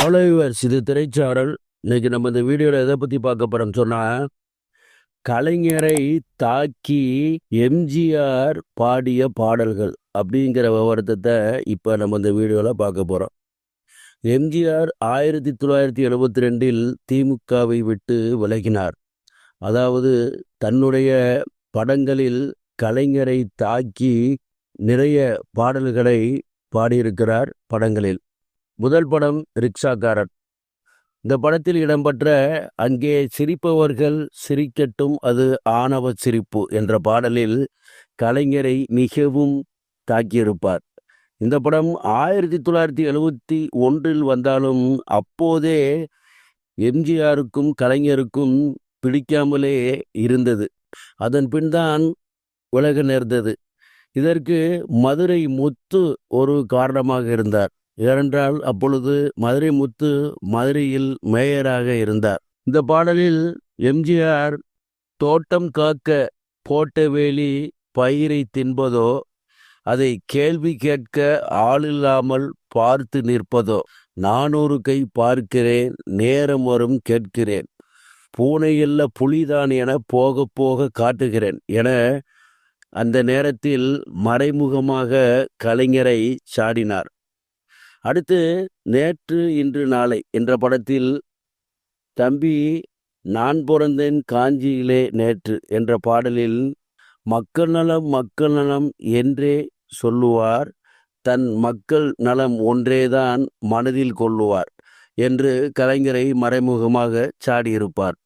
Hello viewers இது திரைச்சாரல். இன்றைக்கி நம்ம இந்த வீடியோவில் எதை பற்றி பார்க்க போகிறோம்னு சொன்னால் கலைஞரை தாக்கி எம்ஜிஆர் பாடிய பாடல்கள் அப்படிங்கிற விவரத்தை இப்போ நம்ம இந்த வீடியோவில் பார்க்க போகிறோம் எம்ஜிஆர் ஆயிரத்தி தொள்ளாயிரத்தி எழுபத்தி ரெண்டில் திமுகவை விட்டு விலகினார். அதாவது தன்னுடைய படங்களில் கலைஞரை தாக்கி நிறைய பாடல்களை பாடியிருக்கிறார் படங்களில். முதல் படம் ரிக்ஷாக்காரன் இந்த படத்தில் இடம்பெற்ற அங்கே சிரிப்பவர்கள் சிரிக்கட்டும் அது ஆணவ சிரிப்பு என்ற பாடலில் கலைஞரை மிகவும் தாக்கியிருப்பார். இந்த படம் ஆயிரத்தி தொள்ளாயிரத்தி எழுபத்தி ஒன்றில் வந்தாலும் அப்போதே எம்ஜிஆருக்கும் கலைஞருக்கும் பிடிக்காமலே இருந்தது. அதன் பின் தான் உலக நேர்ந்தது. இதற்கு மதுரை முத்து ஒரு காரணமாக இருந்தார். ஏனென்றால் அப்பொழுது மதுரை முத்து மதுரையில் மேயராக இருந்தார். இந்த பாடலில் எம்ஜிஆர் தோட்டம் காக்க போட்ட வேலி பயிரை தின்பதோ அதை கேள்வி கேட்க ஆளில்லாமல் பார்த்து நிற்பதோ நானூறு கை பார்க்கிறேன் நேரம் வரும் கேட்கிறேன் பூனையல்ல புலிதான் என போக போக காட்டுகிறேன் என அந்த நேரத்தில் மறைமுகமாக கலைஞரை சாடினார். அடுத்து நேற்று இன்று நாளை என்ற படத்தில் தம்பி நான் பிறந்தேன் காஞ்சியிலே நேற்று என்ற பாடலில் மக்கள் நலம் மக்கள் நலம் என்றே சொல்லுவார். தன் மக்கள் நலம் ஒன்றேதான் மனதில் கொள்ளுவார் என்று கலைஞரை மறைமுகமாக சாடியிருப்பார்.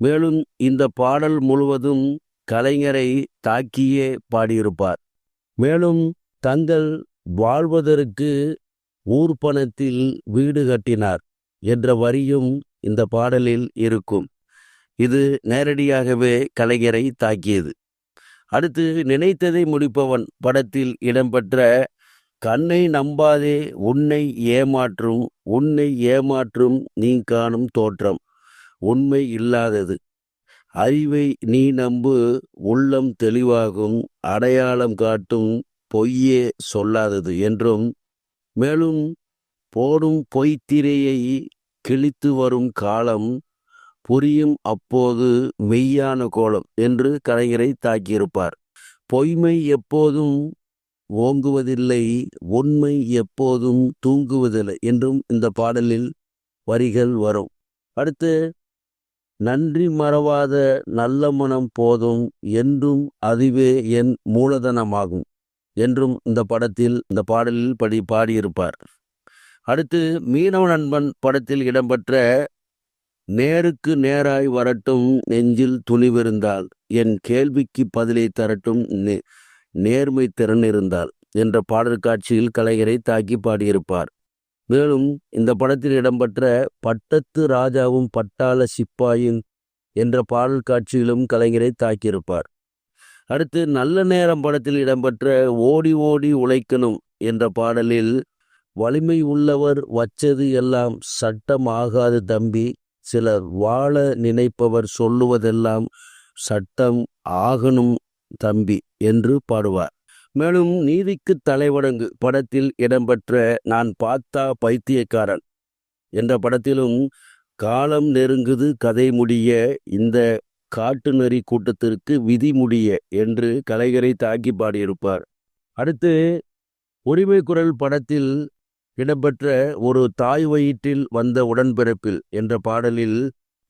மேலும் இந்த பாடல் முழுவதும் கலைஞரை தாக்கியே பாடியிருப்பார். மேலும் தங்கள் வாழ்வதற்கு ஊர் பணத்தில் வீடு கட்டினார் என்ற வரியும் இந்த பாடலில் இருக்கும். இது நேரடியாகவே கலைஞரை தாக்கியது. அடுத்து நினைத்ததை முடிப்பவன் படத்தில் இடம்பெற்ற கண்ணை நம்பாதே உன்னை ஏமாற்றும் உன்னை ஏமாற்றும் நீ காணும் தோற்றம் உண்மை இல்லாதது. அறிவை நீ நம்பு உள்ளம் தெளிவாகும் அடையாளம் காட்டும் பொய்யே சொல்லாதது என்றும் மேலும் போடும் பொய்த்திரையை கிழித்து வரும் காலம் புரியும் அப்போது மெய்யான கோலம் என்று கலைஞரை தாக்கியிருப்பார். பொய்மை எப்போதும் ஓங்குவதில்லை உண்மை எப்போதும் தூங்குவதில்லை என்றும் இந்த பாடலில் வரிகள் வரும். அடுத்து நன்றி மறவாத நல்ல மனம் போதும் என்றும் அதுவே என் மூலதனமாகும். என்றும் இந்த படத்தில் இந்த பாடலில் படி பாடியிருப்பார். அடுத்து மீனவ நண்பன் படத்தில் இடம்பெற்ற நேருக்கு நேராய் வரட்டும் நெஞ்சில் துணிவிருந்தால் என் கேள்விக்கு பதிலை தரட்டும் நேர்மை திறன் இருந்தால் என்ற பாடல் காட்சியில் கலைஞரை தாக்கி பாடியிருப்பார். மேலும் இந்த படத்தில் இடம்பெற்ற பட்டத்து ராஜாவும் பட்டாள சிப்பாயின் என்ற பாடல் காட்சியிலும் கலைஞரை தாக்கியிருப்பார். அடுத்து நல்ல நேரம் படத்தில் இடம்பெற்ற ஓடி ஓடி உழைக்கணும் என்ற பாடலில் வலிமை உள்ளவர் வச்சது எல்லாம் சட்டம் ஆகாது தம்பி. சிலர் வாழ நினைப்பவர் சொல்லுவதெல்லாம் சட்டம் ஆகணும் தம்பி என்று பாடுவார். மேலும் நீதிக்கு தலைவடங்கு படத்தில் இடம்பெற்ற நான் பார்த்தா பைத்தியக்காரன் என்ற படத்திலும் காலம் நெருங்குது கதை முடிய இந்த காட்டுநெறி கூட்டத்திற்கு விதி முடிய என்று கலைஞரை தாக்கி பாடியிருப்பார். அடுத்து உரிமை குரல் படத்தில் இடம்பெற்ற ஒரு தாய் வயிற்றில் வந்த உடன்பிறப்பில் என்ற பாடலில்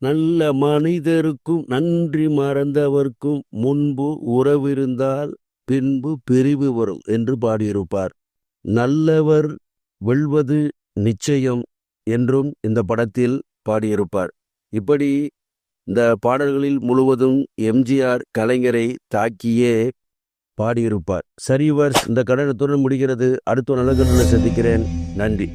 நல்ல மனிதருக்கும் நன்றி மறந்தவர்க்கும் முன்பு உறவிருந்தால் பின்பு பிரிவு வரும் என்று பாடியிருப்பார். நல்லவர் வெல்வது நிச்சயம் என்றும் இந்த படத்தில் பாடியிருப்பார். இப்படி இந்த பாடல்களில் முழுவதும் எம்ஜிஆர் கலைஞரை தாக்கியே பாடியிருப்பார். சரிவர்ஸ் இந்த கடனத்துடன் முடிகிறது. அடுத்த நல்ல சந்திக்கிறேன். நன்றி.